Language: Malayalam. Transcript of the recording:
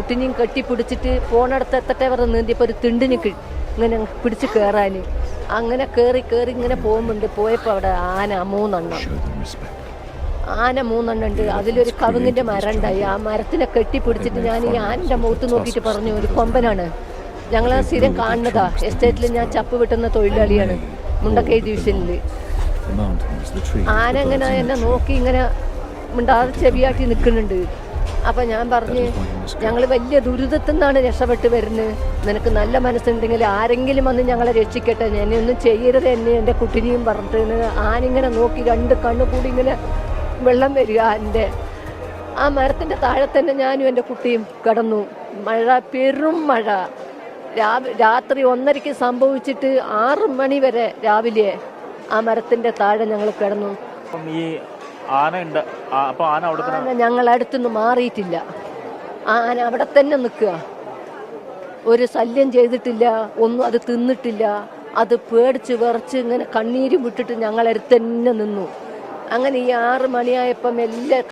കുട്ടിനെയും കെട്ടിപ്പിടിച്ചിട്ട് ഫോണെടുത്ത് എത്തട്ടെ വരെ നീന്തിയപ്പോൾ ഒരു തിണ്ടിന് ഇങ്ങനെ പിടിച്ച് കയറാൻ അങ്ങനെ കയറി കയറി ഇങ്ങനെ പോകുന്നുണ്ട് പോയപ്പോൾ അവിടെ ആന മൂന്നെണ്ണം. ആന മൂന്നെണ്ണം ഉണ്ട് അതിലൊരു കവുങ്ങിന്റെ മരം ഉണ്ടായി ആ മരത്തിനെ കെട്ടിപ്പിടിച്ചിട്ട് ഞാൻ ഈ ആനന്റെ മുഖത്ത് നോക്കിയിട്ട് പറഞ്ഞു ഒരു കൊമ്പനാണ്. ഞങ്ങൾ സ്ഥിരം കാണുന്നതാ. എസ്റ്റേറ്റിൽ ഞാൻ ചപ്പ് വിട്ടുന്ന തൊഴിലാളിയാണ്. മുണ്ടക്കൈ ഡിവിഷനിൽ ആന അങ്ങനെ ഇങ്ങനെ എന്നെ നോക്കി ഇങ്ങനെ മിണ്ടാതെ ചെവിയാട്ടി നിൽക്കുന്നുണ്ട്. അപ്പം ഞാൻ പറഞ്ഞ് ഞങ്ങൾ വലിയ ദുരിതത്തിൽ നിന്നാണ് രക്ഷപ്പെട്ട് വരുന്നത്. നിനക്ക് നല്ല മനസ്സുണ്ടെങ്കിൽ ആരെങ്കിലും വന്ന് ഞങ്ങളെ രക്ഷിക്കട്ടെ. എന്നെ ഒന്നും ചെയ്യരുത് എന്നെ എന്റെ കുട്ടിനെയും പറഞ്ഞിട്ട് ആനിങ്ങനെ നോക്കി രണ്ട് കണ്ണു കൂടി ഇങ്ങനെ വെള്ളം വരിക എന്റെ ആ മരത്തിന്റെ താഴെ തന്നെ ഞാനും എന്റെ കുട്ടിയും കിടന്നു. മഴ പെരും മഴ. രാവി രാത്രി ഒന്നരയ്ക്ക് സംഭവിച്ചിട്ട് ആറ് മണി വരെ രാവിലെ ആ മരത്തിന്റെ താഴെ ഞങ്ങൾ കിടന്നു. ഈ ആന ഉണ്ട് ആ- അപ്പൊ ആന അവിടെ ഞങ്ങൾ അടുത്തുനിന്ന് മാറിയിട്ടില്ല. ആന അവിടെ തന്നെ നിൽക്കുക. ഒരു ശല്യം ചെയ്തിട്ടില്ല ഒന്നും അത് തിന്നിട്ടില്ല. അത് പേടിച്ച് വിറച്ച് ഇങ്ങനെ കണ്ണീരും വിട്ടിട്ട് ഞങ്ങളടുത്ത് തന്നെ നിന്നു. അങ്ങനെ ഈ ആറ് മണിയായപ്പം എല്ലാ